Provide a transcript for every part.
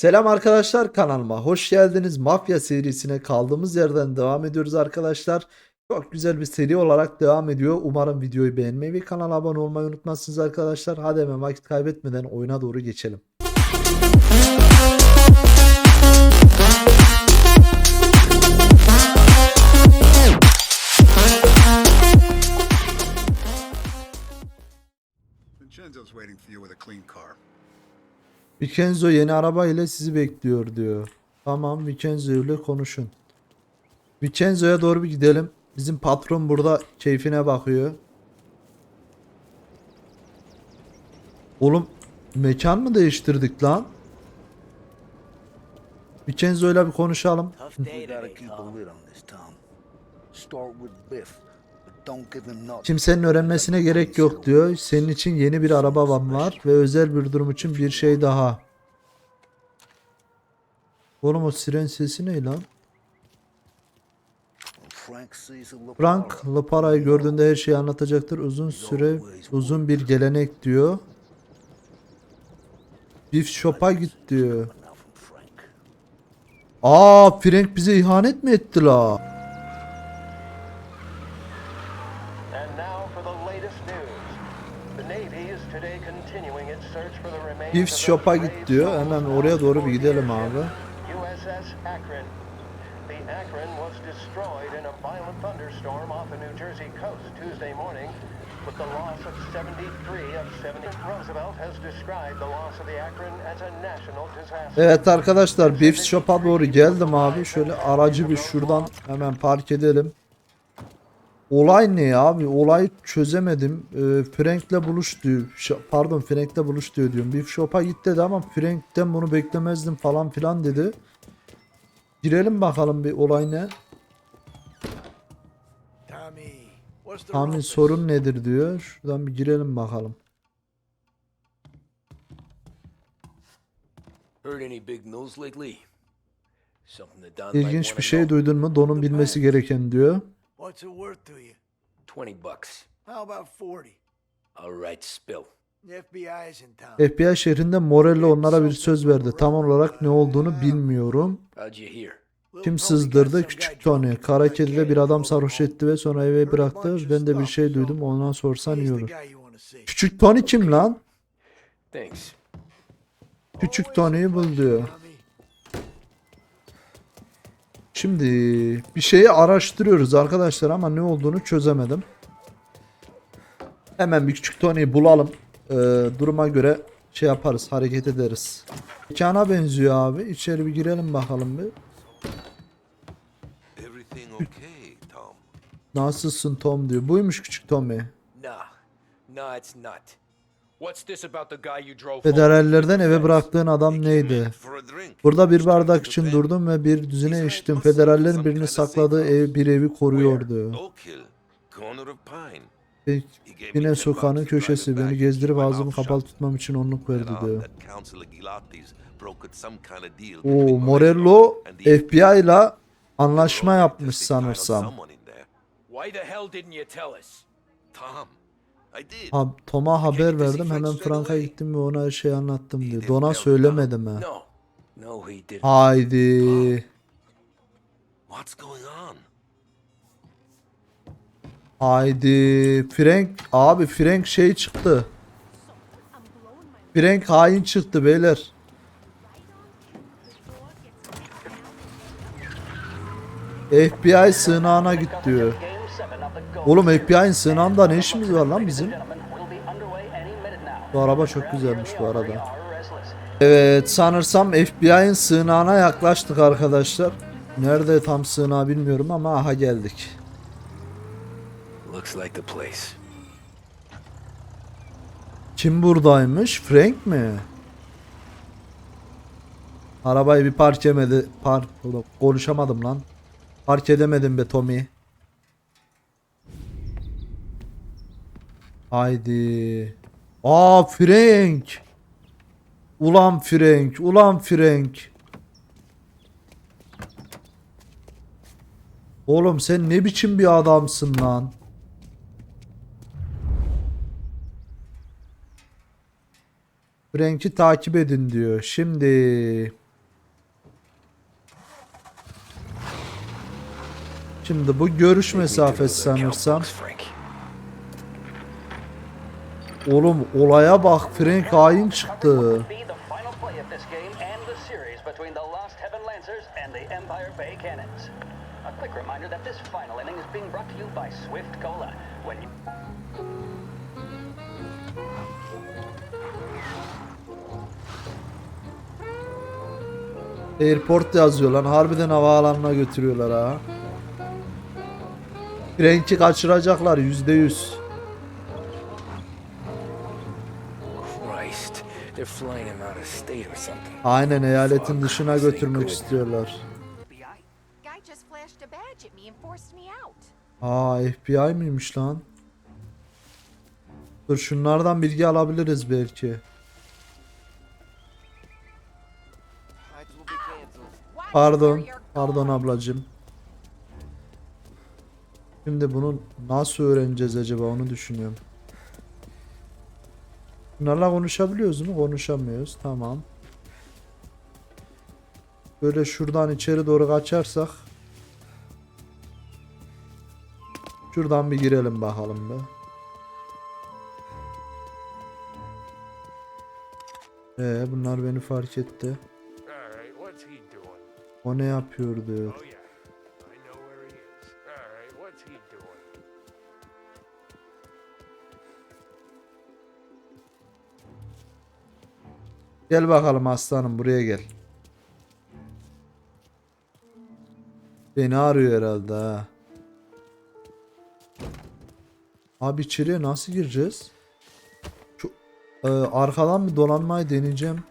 Selam arkadaşlar kanalıma hoş geldiniz. Mafya serisine kaldığımız yerden devam ediyoruz arkadaşlar. Çok güzel bir seri olarak devam ediyor. Umarım videoyu beğenmeyi ve kanala abone olmayı unutmazsınız arkadaşlar. Hadi hemen vakit kaybetmeden oyuna doğru geçelim. Vincenzo's waiting for you with a clean car. Vincenzo yeni araba ile sizi bekliyor diyor. Tamam Vincenzo ile konuşun. Vincenzo'ya doğru bir gidelim. Bizim patron burada keyfine bakıyor. Oğlum mekan mı değiştirdik lan? Vincenzo ile bir konuşalım. Kimsenin öğrenmesine gerek yok diyor. Senin için yeni bir arabam var ve özel bir durum için bir şey daha. Oğlum o siren sesi ne lan? Frank Lapara'yı gördüğünde her şeyi anlatacaktır. Uzun süre, uzun bir gelenek diyor. Beef Shop'a git diyor. Aa Frank bize ihanet mi etti la? The Shop'a git diyor. Hemen oraya doğru bir gidelim abi. USS Akron. The Akron was destroyed in a violent thunderstorm off the New Jersey coast Tuesday morning with the loss of 73 of 70. Roosevelt has described the loss of the Akron as a national disaster. Evet arkadaşlar Beef Shop'a doğru geldim abi. Şöyle aracı bir şuradan hemen park edelim. Olay ne ya abi? Olayı çözemedim. Ee, Frank'le buluş diyor. Pardon Frank'le buluş diyor diyorum. Beef Shop'a git dedi ama Frank'ten bunu beklemezdim falan filan dedi. Girelim bakalım bir olay ne? Tommy, sorun nedir diyor. Şuradan bir girelim bakalım. Heard any big news lately? Something that Don might İlginç bir şey duydun mu? Don'un bilmesi gereken diyor. What's it worth to you? 20 bucks. How about 40? All right, spill. The FBI's in town. FBI şehrinde Morello onlara bir söz verdi. Tam olarak ne olduğunu bilmiyorum. How'd you hear? Little Kim sızdırdı? Küçük Tony. Kara kedide bir adam sarhoş etti ve sonra eve bıraktı. Ben de bir şey duydum. Ondan sorsan iyi olur. Küçük Tony kim lan? Thanks. Küçük Tony'yi bul diyor. Şimdi bir şeyi araştırıyoruz arkadaşlar ama ne olduğunu çözemedim. Hemen bir küçük Tony'yi bulalım. Ee, duruma göre şey yaparız, hareket ederiz. Mekana benziyor abi. İçeri bir girelim bakalım bir. Everything okay, Tom? Nasılsın Tom diyor. Buymuş küçük Tommy. Nah. Nah, it's not. Federallerden eve bıraktığın adam neydi? Burada bir bardak için durdum ve bir düzine içtim. Federallerin birini sakladığı ev bir evi koruyordu. Ve Yine sokağın köşesi beni gezdirip ağzımı kapalı tutmam için onluk verdi diyor. Oo Morello FBI ile anlaşma yapmış sanırsam. Why the hell didn't you tell us? Tom. Ha, Tom'a haber verdim hemen Frank'a gittim ve ona her şeyi anlattım diyor. Dona söylemedim ha. Haydi. Haydi. Frank abi Frank şey çıktı. Frank hain çıktı beyler. FBI sığınağına git diyor. Oğlum FBI'nin sığınağında ne işimiz var lan bizim? Bu araba çok güzelmiş bu arada. Evet sanırsam FBI'nin sığınağına yaklaştık arkadaşlar. Nerede tam sığınağı bilmiyorum ama aha geldik. Kim buradaymış? Frank mi? Arabayı bir park emedi. Park Ulan konuşamadım lan. Park edemedim be Tommy. Haydi. Aa Frank. Ulan Frank. Ulan Frank. Oğlum sen ne biçim bir adamsın lan. Frank'i takip edin diyor. Şimdi... Şimdi bu görüş mesafesi sanırsam. Oğlum olaya bak Frank hain çıktı. Airport yazıyor lan. Harbiden havaalanına götürüyorlar ha. Frank'i kaçıracaklar yüzde yüz. Aynen eyaletin dışına götürmek istiyorlar. Aa FBI miymiş lan? Dur şunlardan bilgi alabiliriz belki. Pardon. Pardon ablacım. Şimdi bunu nasıl öğreneceğiz acaba onu düşünüyorum. Bunlarla konuşabiliyoruz mu? Konuşamıyoruz. Tamam. Böyle şuradan içeri doğru kaçarsak. Şuradan bir girelim bakalım be. Ee, bunlar beni fark etti. O ne yapıyor diyor. Gel bakalım aslanım buraya gel. Beni arıyor herhalde ha. Abi içeriye nasıl gireceğiz? Şu e, arkadan bir dolanmayı deneyeceğim.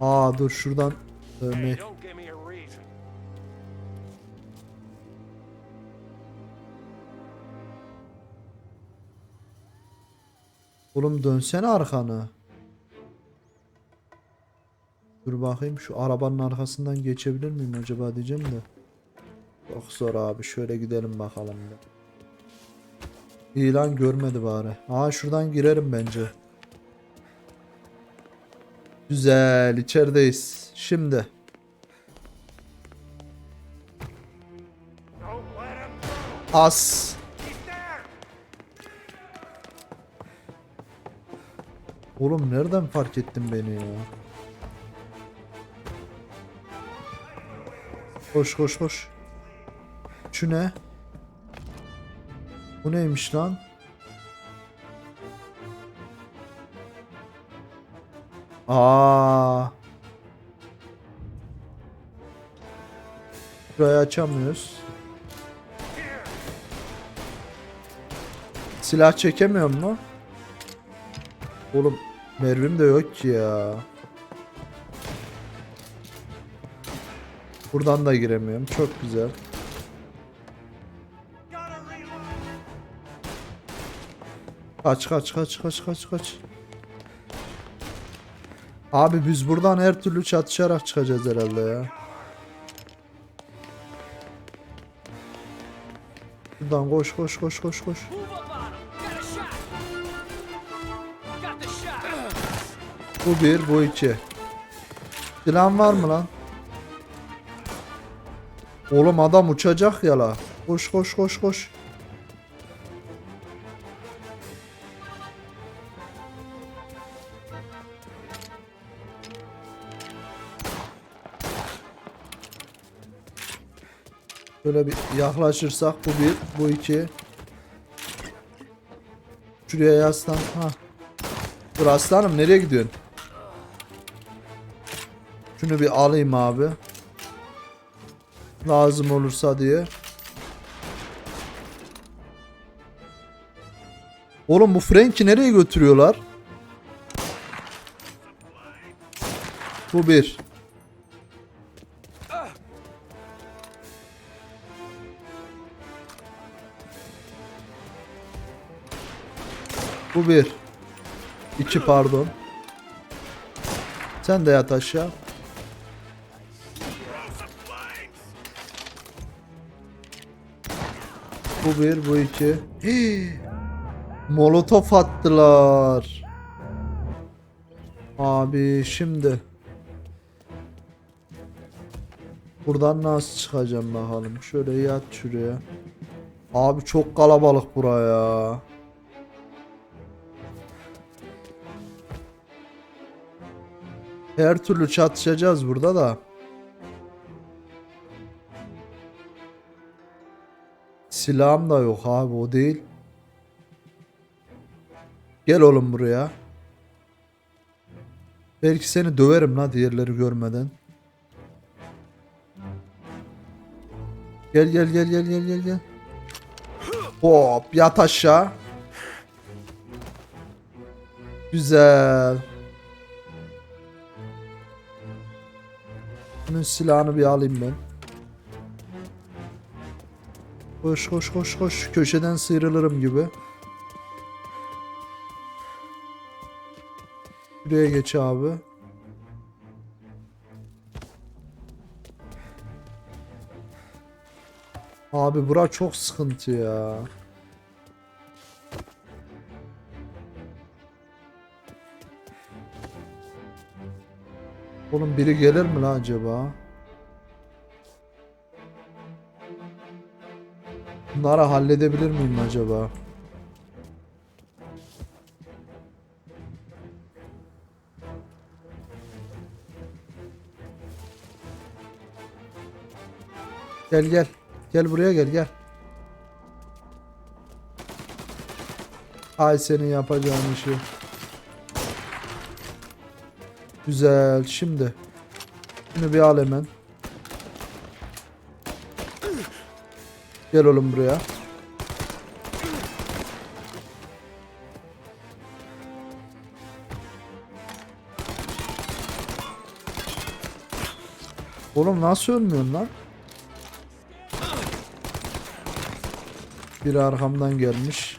Aa dur şuradan e, Oğlum dönsene arkanı. Dur bakayım şu arabanın arkasından geçebilir miyim acaba diyeceğim de. Çok zor abi şöyle gidelim bakalım da. İyi lan görmedi bari. Aa şuradan girerim bence. Güzel içerideyiz. Şimdi. As. Oğlum nereden fark ettin beni ya? Koş koş koş. Şu ne? Bu neymiş lan? Aa. Burayı açamıyoruz. Silah çekemiyor mu? Oğlum mermim de yok ki ya. Buradan da giremiyorum. Çok güzel. Kaç kaç kaç kaç kaç kaç. Abi biz buradan her türlü çatışarak çıkacağız herhalde ya. Buradan koş koş koş koş koş. Bu bir, bu iki. Silahın var mı lan? Oğlum adam uçacak ya la. Koş koş koş koş. Şöyle bir yaklaşırsak bu bir, bu iki. Şuraya yaslan. Ha. Dur aslanım nereye gidiyorsun? Şunu bir alayım abi. Lazım olursa diye. Oğlum bu Frank'i nereye götürüyorlar? Bu bir. Bu bir. İki pardon. Sen de yat aşağı. Bu bir, bu iki. Hii. Molotof attılar. Abi şimdi. Buradan nasıl çıkacağım bakalım. Şöyle yat şuraya. Abi çok kalabalık buraya. Her türlü çatışacağız burada da. Silahım da yok abi o değil. Gel oğlum buraya. Belki seni döverim la diğerleri görmeden. Gel gel gel gel gel gel gel. Hop yat aşağı. Güzel. Bunun silahını bir alayım ben. Koş koş koş koş. Köşeden sıyrılırım gibi. Şuraya geç abi. Abi bura çok sıkıntı ya. Oğlum biri gelir mi lan acaba? Bunları halledebilir miyim acaba? Gel gel. Gel buraya gel gel. Ay senin yapacağın işi. Güzel. Şimdi. Şunu bir al hemen. Gel oğlum buraya. Oğlum nasıl ölmüyorsun lan? Biri arkamdan gelmiş.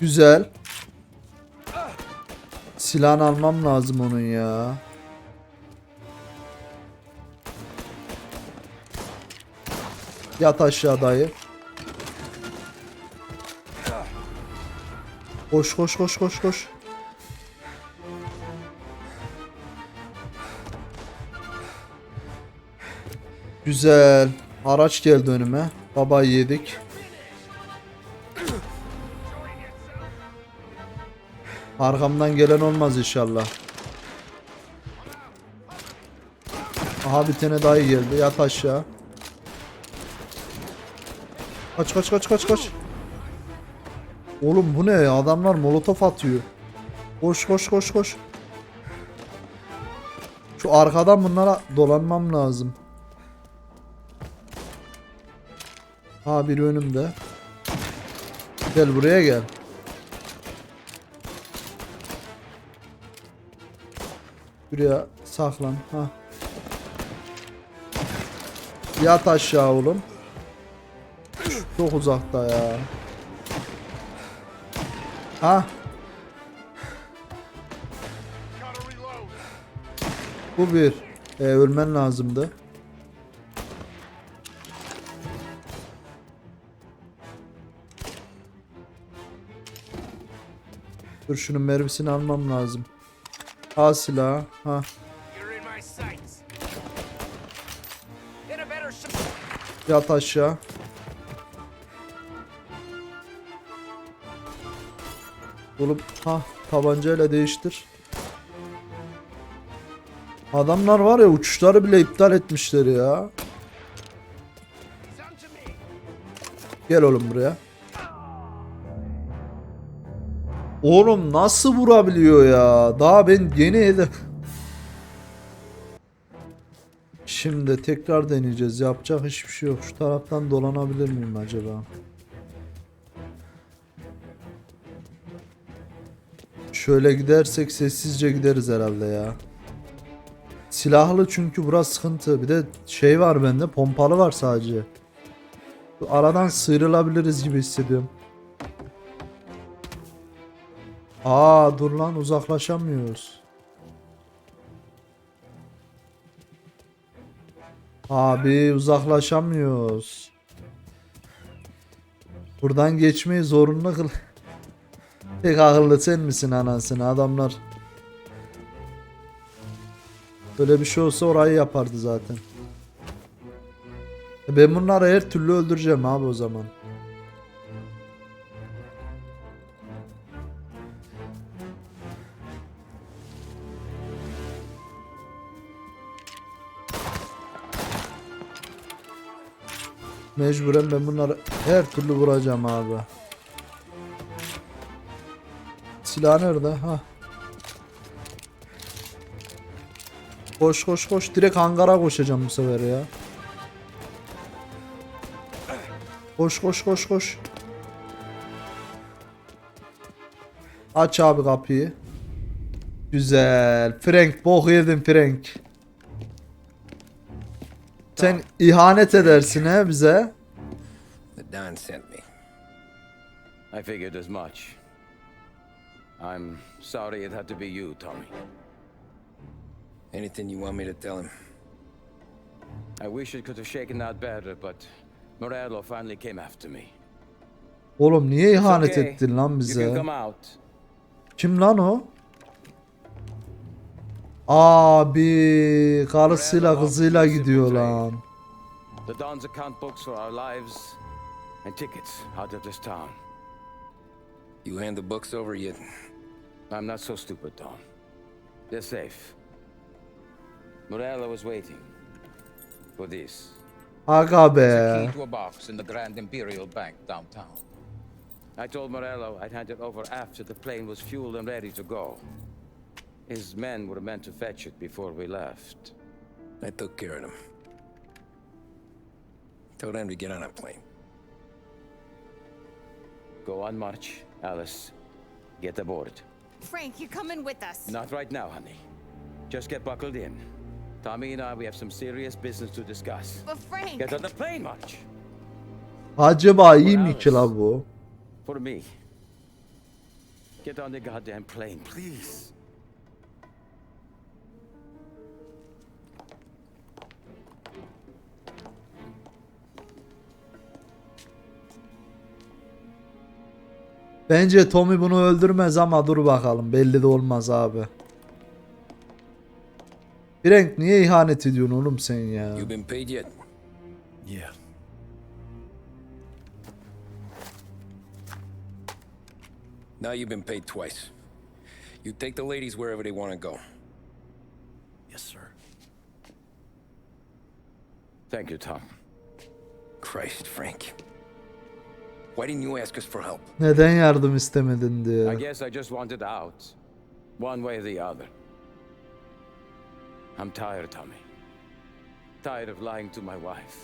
Güzel. Silahını almam lazım onun ya. Yat aşağı dayı. Koş koş koş koş koş. Güzel. Araç geldi önüme. Baba yedik. Arkamdan gelen olmaz inşallah. Aha bir tane dayı geldi. Yat aşağı. Kaç kaç kaç kaç kaç. Oğlum bu ne? Adamlar molotof atıyor. Koş koş koş koş. Şu arkadan bunlara dolanmam lazım. Ha biri önümde. Gel buraya gel. Buraya saklan. Ha. Yat aşağı oğlum. Çok uzakta ya. Ha. Bu bir. E, ölmen lazımdı. Dur şunun mermisini almam lazım. Al silahı. Ha. You're in Oğlum ha tabancayla değiştir. Adamlar var ya uçuşları bile iptal etmişler ya. Gel oğlum buraya. Oğlum nasıl vurabiliyor ya? Daha ben yeni edip. Şimdi tekrar deneyeceğiz. Yapacak hiçbir şey yok. Şu taraftan dolanabilir miyim acaba? Şöyle gidersek sessizce gideriz herhalde ya. Silahlı çünkü burası sıkıntı. Bir de şey var bende pompalı var sadece. Aradan sıyrılabiliriz gibi hissediyorum. Aa dur lan uzaklaşamıyoruz. Abi uzaklaşamıyoruz. Buradan geçmeyi zorunlu kıl. Tek akıllı sen misin anasını adamlar. Böyle bir şey olsa orayı yapardı zaten. E Ben bunları her türlü öldüreceğim abi o zaman. Mecburen ben bunları her türlü vuracağım abi. Silah nerede? Ha. Koş koş koş. Direkt hangara koşacağım bu sefer ya. Koş koş koş koş. Aç abi kapıyı. Güzel. Frank bok yedin Frank. Sen ihanet edersin he bize. Don sent me. I figured as much. I'm sorry it had to be you, Tommy. Anything you want me to tell him? I wish it could have shaken out better, but Morello finally came after me. Oğlum niye ihanet okay. ettin lan bize? come out. Kim lan o? Abi karısıyla kızıyla gidiyor lan. The Don's account books for our lives and tickets out of this town. You hand the books over yet? I'm not so stupid, Tom. They're safe. Morello was waiting for this. Aga be. to a box in the Grand Imperial Bank downtown. I told Morello I'd hand it over after the plane was fueled and ready to go. His men were meant to fetch it before we left. I took care of them. Told them to get on a plane. Go on march, Alice. Get aboard. Frank, you're coming with us. Not right now, honey. Just get buckled in. Tommy and I, we have some serious business to discuss. But Frank, Get on the plane, March. Acaba iyi mi ki la bu? For me. Get on the goddamn plane, please. Bence Tommy bunu öldürmez ama dur bakalım. Belli de olmaz abi. Frank niye ihanet ediyorsun oğlum sen ya? You been paid yet? Yeah. Now you've been paid twice. You take the ladies wherever they want to go. Yes, sir. Thank you, Tom. Christ, Frank. Why didn't you ask us for help? Neden yardım istemedin I diye. guess I just wanted out. One way or the other. I'm tired, Tommy. Tired of lying to my wife.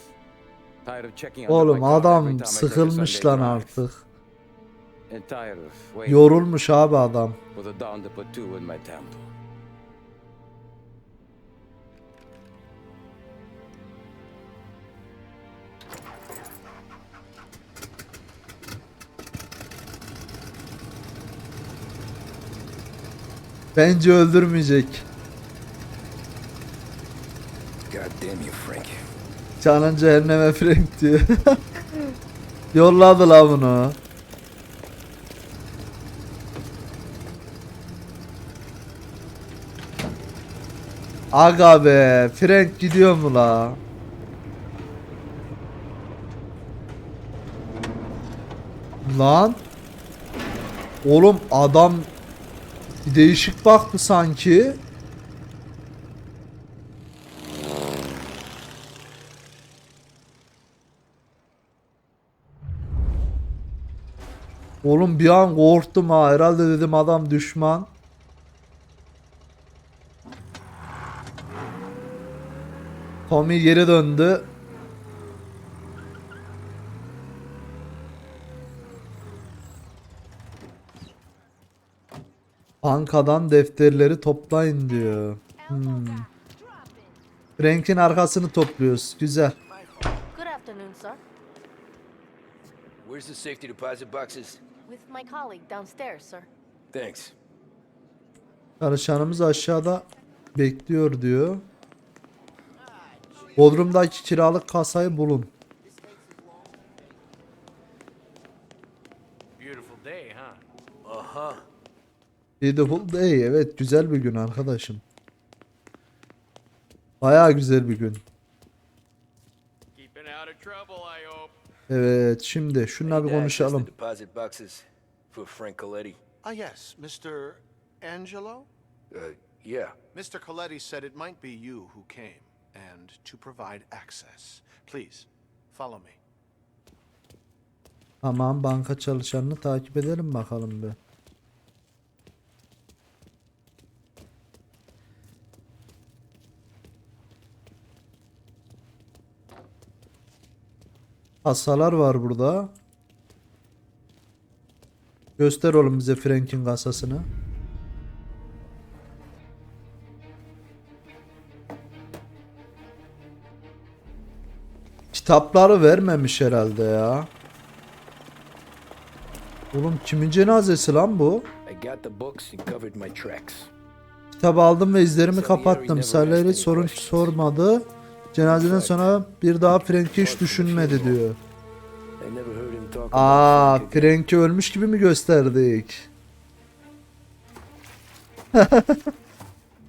Tired of checking out Oğlum adam I a sıkılmış lan artık. Yorulmuş abi adam. for the dawn to put two in my temple. Bence öldürmeyecek. God damn you, Frank. Canın cehenneme Frank diyor. Yolladı la bunu. Aga be, Frank gidiyor mu la? Lan. Oğlum adam bir değişik baktı sanki. Oğlum bir an korktum ha. Herhalde dedim adam düşman. Tommy geri döndü. Bankadan defterleri toplayın diyor. Hmm. Frank'in arkasını topluyoruz. Güzel. good afternoon, sir. Where's the safety deposit boxes? With my colleague downstairs, sir. Thanks. Çalışanımız aşağıda bekliyor diyor. Bodrum'daki kiralık kasayı bulun. Beautiful day, huh? Beautiful day. Evet güzel bir gün arkadaşım. Baya güzel bir gün. Keeping out of trouble, I hope. Evet şimdi şunla bir konuşalım. Ah, yes, Mr. Angelo? Uh, yeah. Mr. Coletti said it might be you who came, and to provide access. Please, follow me. Tamam banka çalışanını takip edelim bakalım bir. Kasalar var burada. Göster oğlum bize Frank'in kasasını. Kitapları vermemiş herhalde ya. Oğlum kimin cenazesi lan bu? Kitabı aldım ve izlerimi kapattım. Salary sorun sormadı. Cenazeden sonra bir daha Frank'i hiç düşünmedi diyor. Aa. Frank'i ölmüş gibi mi gösterdik?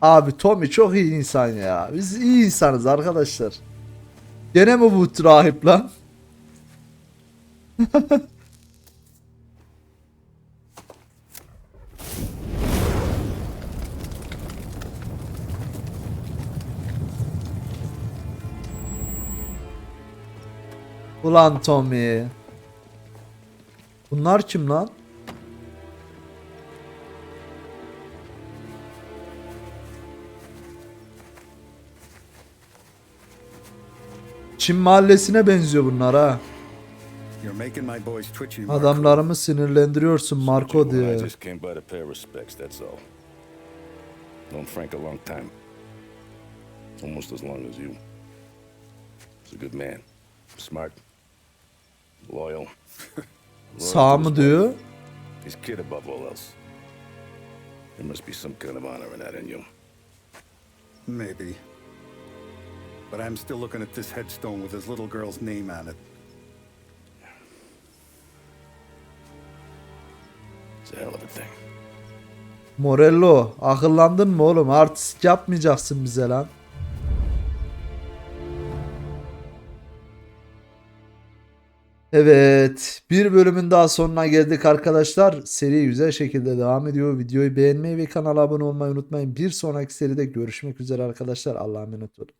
Abi Tommy çok iyi insan ya. Biz iyi insanız arkadaşlar. Gene mi bu rahip lan? Ulan Tommy. Bunlar kim lan? Çin mahallesine benziyor bunlar ha. Adamlarımı sinirlendiriyorsun Marco all. Known Frank a long time. Almost as long as you. He's a good man. Smart. Loyal. Sağ mı diyor? He's kid above all else. There must be some kind of honor in that in you. Maybe. But I'm still looking at this headstone with his little girl's name on it. It's a hell of a thing. Morello akıllandın mı oğlum? Artist yapmayacaksın bize lan. Evet, bir bölümün daha sonuna geldik arkadaşlar. Seri güzel şekilde devam ediyor. Videoyu beğenmeyi ve kanala abone olmayı unutmayın. Bir sonraki seride görüşmek üzere arkadaşlar. Allah'a emanet olun.